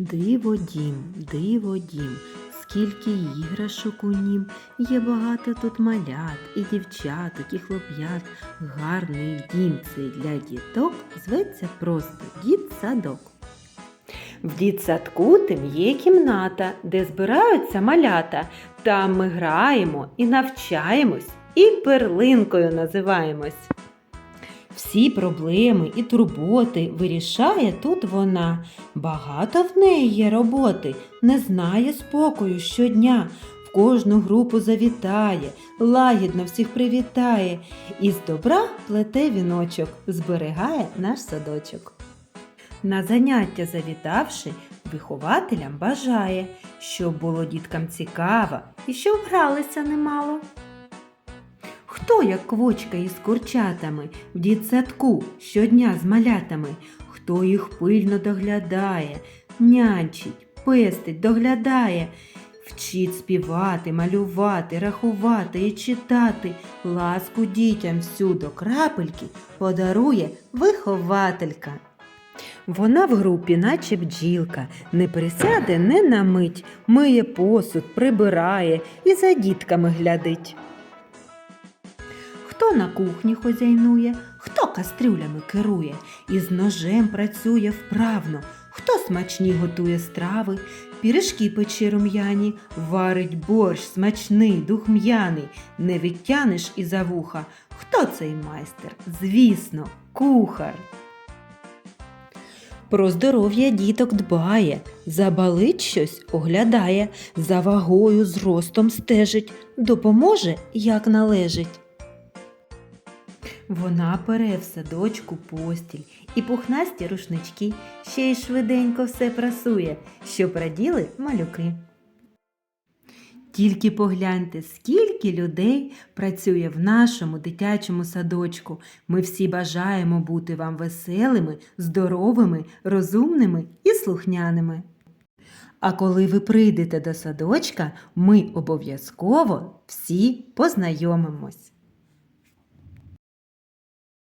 Диво дім, диво дім, скільки іграшок у нім, є багато тут малят, і дівчаток, і хлоп'ят. Гарний дім цей для діток зветься просто дітсадок. В дітсадку тим є кімната, де збираються малята. Там ми граємо і навчаємось, і перлинкою називаємось. Всі проблеми і турботи вирішає тут вона. Багато в неї є роботи, не знає спокою щодня. В кожну групу завітає, лагідно всіх привітає, і з добра плете віночок, зберігає наш садочок. На заняття завітавши, вихователям бажає, щоб було діткам цікаво і щоб гралися немало. Хто, як квочка із курчатами, в дітсадку щодня з малятами, хто їх пильно доглядає, нянчить, пестить, доглядає, вчить співати, малювати, рахувати і читати, ласку дітям всю до крапельки подарує вихователька. Вона в групі, наче бджілка, не присяде не на мить, миє посуд, прибирає і за дітками глядить. Хто на кухні хозяйнує, хто кастрюлями керує, і з ножем працює вправно, хто смачні готує страви, пірішки пече рум'яні, варить борщ смачний, духм'яний, не відтянеш і за вуха. Хто цей майстер? Звісно, кухар. Про здоров'я діток дбає, забалить щось оглядає, за вагою зростом стежить, допоможе, як належить. Вона пере в садочку постіль і пухнасті рушнички, ще й швиденько все прасує, щоб раділи малюки. Тільки погляньте, скільки людей працює в нашому дитячому садочку. Ми всі бажаємо бути вам веселими, здоровими, розумними і слухняними. А коли ви прийдете до садочка, ми обов'язково всі познайомимось.